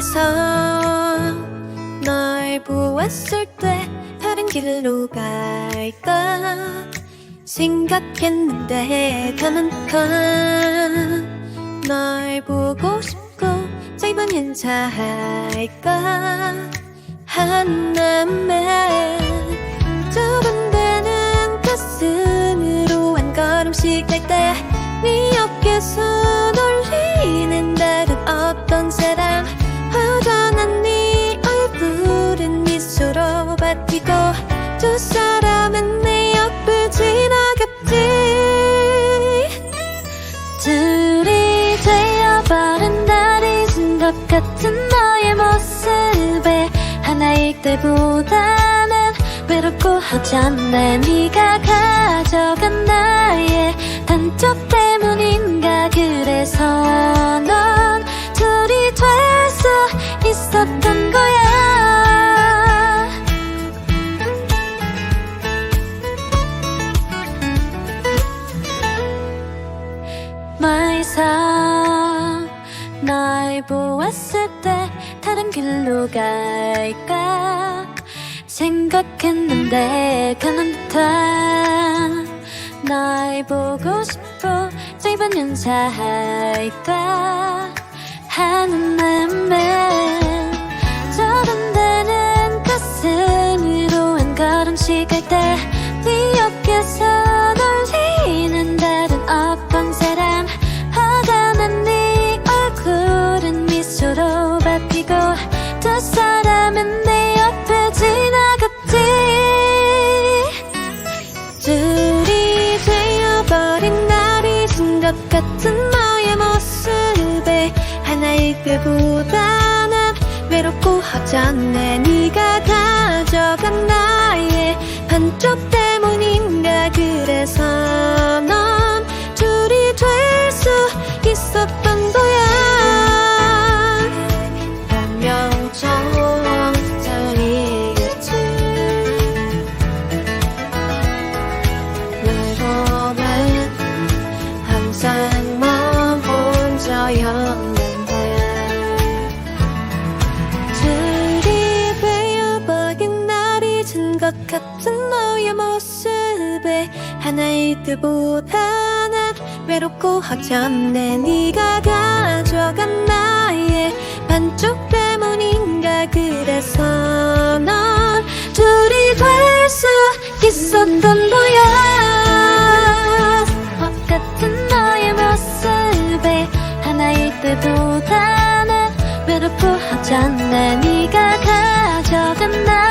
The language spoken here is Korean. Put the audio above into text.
거기서 널 보았을 때 다른 길로 갈까 생각했는데 가만한 널 보고 싶고 짧은 인사할까? 한남에 두근대는 가슴으로 한 걸음씩 갈때 네 옆에서 돌리는 다른 어 두 사람은 내 옆을 지나갔지. 둘이 되어버린 날 잊은 것 같은 너의 모습에 하나일 때보다는 외롭고 허전해 네가 가져간 나의 때 날 보았을 때 다른 길로 갈까 생각했는데 가는 듯한 날 보고 싶어 짧은 인사할까 것 같은 너의 모습에 하나일 때보다는 외롭고 허전해. 네가 가져간 나의 반쪽 때 혼자였는데 둘이 베어버린 날 잊은 것 같은 너의 모습에 하나일 때보다는 외롭고 허전해. 네가 가져간 나의 반쪽 외롭고 허전해 네가 가져간 나